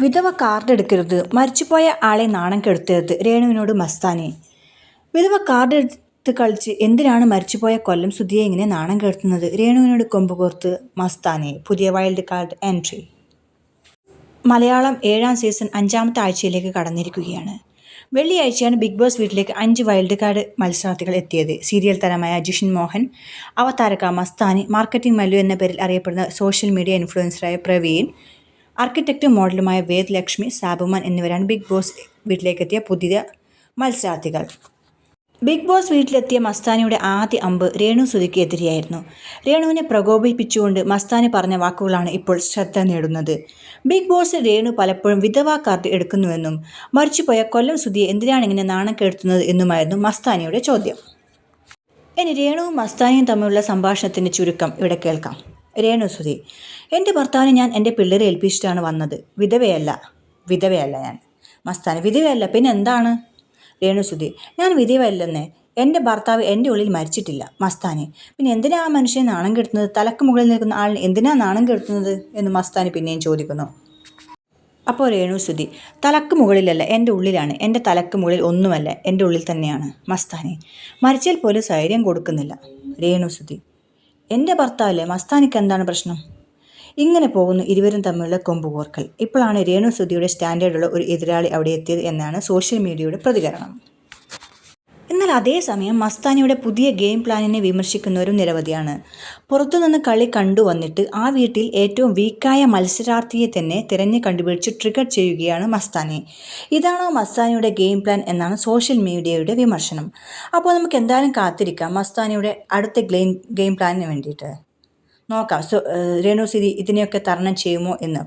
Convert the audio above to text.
വിധവ കാർഡ് എടുക്കരുത്. മരിച്ചുപോയ ആളെ നാണം കെടുത്തരുത്. രേണുവിനോട് മസ്താനെ. വിധവ കാർഡ് എടുത്ത് കളിച്ച് എന്തിനാണ് മരിച്ചുപോയ കൊല്ലം സുധിയെ ഇങ്ങനെ നാണം കെടുത്തുന്നത്? രേണുവിനോട് കൊമ്പ് കോർത്ത് മസ്താനെ. പുതിയ വൈൽഡ് കാർഡ് എൻട്രി. മലയാളം ഏഴാം സീസൺ അഞ്ചാമത്തെ ആഴ്ചയിലേക്ക് കടന്നിരിക്കുകയാണ്. വെള്ളിയാഴ്ചയാണ് ബിഗ് ബോസ് വീട്ടിലേക്ക് അഞ്ച് വൈൽഡ് കാർഡ് മത്സരാർത്ഥികൾ എത്തിയത്. സീരിയൽ തരമായ ജിഷിൻ മോഹൻ അവതാരക മസ്താനി മാർക്കറ്റിംഗ് മല്ലു എന്ന പേരിൽ അറിയപ്പെടുന്ന സോഷ്യൽ മീഡിയ ഇൻഫ്ലുവൻസറായ പ്രവീൺ ആർക്കിടെക്റ്റും മോഡലുമായ വേദ് ലക്ഷ്മി സാബുമാൻ എന്നിവരാണ് ബിഗ് ബോസ് വീട്ടിലേക്കെത്തിയ പുതിയ മത്സരാർത്ഥികൾ. ബിഗ് ബോസ് വീട്ടിലെത്തിയ മസ്താനിയുടെ ആദ്യ അമ്പ് രേണു സുധിക്ക് എതിരെയായിരുന്നു രേണുവിനെ പ്രകോപിപ്പിച്ചുകൊണ്ട് മസ്താനി പറഞ്ഞ വാക്കുകളാണ് ഇപ്പോൾ ശ്രദ്ധ നേടുന്നത്. ബിഗ് ബോസ് രേണു പലപ്പോഴും വിധവാ കാർഡ് എടുക്കുന്നുവെന്നും മരിച്ചുപോയ കൊല്ലം സുധിയെ എന്തിനാണ് ഇങ്ങനെ നാണം കെടുത്തുന്നത് എന്നുമായിരുന്നു മസ്താനിയുടെ ചോദ്യം. ഇനി രേണുവും മസ്താനിയും തമ്മിലുള്ള സംഭാഷണത്തിന്റെ ചുരുക്കം ഇവിടെ കേൾക്കാം. രേണു സുധി എന്റെ ഭർത്താവിനെ ഞാൻ എന്റെ പിള്ളേരെ ഏൽപ്പിച്ചിട്ടാണ് വന്നത്. വിധവയല്ല. വിധവയല്ല ഞാൻ. മസ്താനി വിധവയല്ല. പിന്നെ എന്താണ്? രേണുസുതി. ഞാൻ വിധവയല്ലെന്നേ. എന്റെ ഭർത്താവ് എന്റെ ഉള്ളിൽ മരിച്ചിട്ടില്ല. മസ്താനി പിന്നെ എന്തിനാ ആ മനുഷ്യനെ നാണം കെടുത്തുന്നത്? തലക്ക് മുകളിൽ നിൽക്കുന്ന ആളിന് എന്തിനാ നാണം കെടുത്തുന്നത്? എന്ന് മസ്താനി പിന്നെയും ചോദിക്കുന്നു. അപ്പോൾ രേണുസുതി. തലക്ക് മുകളിലല്ല. എന്റെ ഉള്ളിലാണ്. എന്റെ തലക്ക് മുകളിൽ ഒന്നുമല്ല. എന്റെ ഉള്ളിൽ തന്നെയാണ്. മസ്താനി. മരിച്ചാൽ പോലും സൈര്യം കൊടുക്കുന്നില്ല. രേണുസുതി. എന്റെ ഭർത്താവല്ലേ മസ്താനിക്ക് എന്താണ് പ്രശ്നം? ഇങ്ങനെ പോകുന്നു ഇരുവരും തമ്മിലുള്ള കൊമ്പുകോർക്കൽ ഇപ്പോഴാണ് രേണു സുധിയുടെ സ്റ്റാൻഡേർഡുള്ള ഒരു എതിരാളി അവിടെ എത്തിയത് എന്നാണ് സോഷ്യൽ മീഡിയയുടെ പ്രതികരണം. എന്നാൽ അതേസമയം മസ്താനിയുടെ പുതിയ ഗെയിം പ്ലാനിനെ വിമർശിക്കുന്നവരും നിരവധിയാണ്. പുറത്തുനിന്ന് കളി കണ്ടുവന്നിട്ട് ആ വീട്ടിൽ ഏറ്റവും വീക്കായ മത്സരാർത്ഥിയെ തന്നെ തിരഞ്ഞു കണ്ടുപിടിച്ച് ട്രിഗർ ചെയ്യുകയാണ് മസ്താനി. ഇതാണോ മസ്താനിയുടെ ഗെയിം പ്ലാൻ എന്നാണ് സോഷ്യൽ മീഡിയയുടെ വിമർശനം. അപ്പോൾ നമുക്ക് എന്തായാലും കാത്തിരിക്കാം മസ്താനിയുടെ അടുത്ത ഗെയിം ഗെയിം പ്ലാനിന് വേണ്ടിയിട്ട്. നോക്കാം. രേണു സിരി ഇതിനെയൊക്കെ തരണം ചെയ്യുമോ എന്ന്.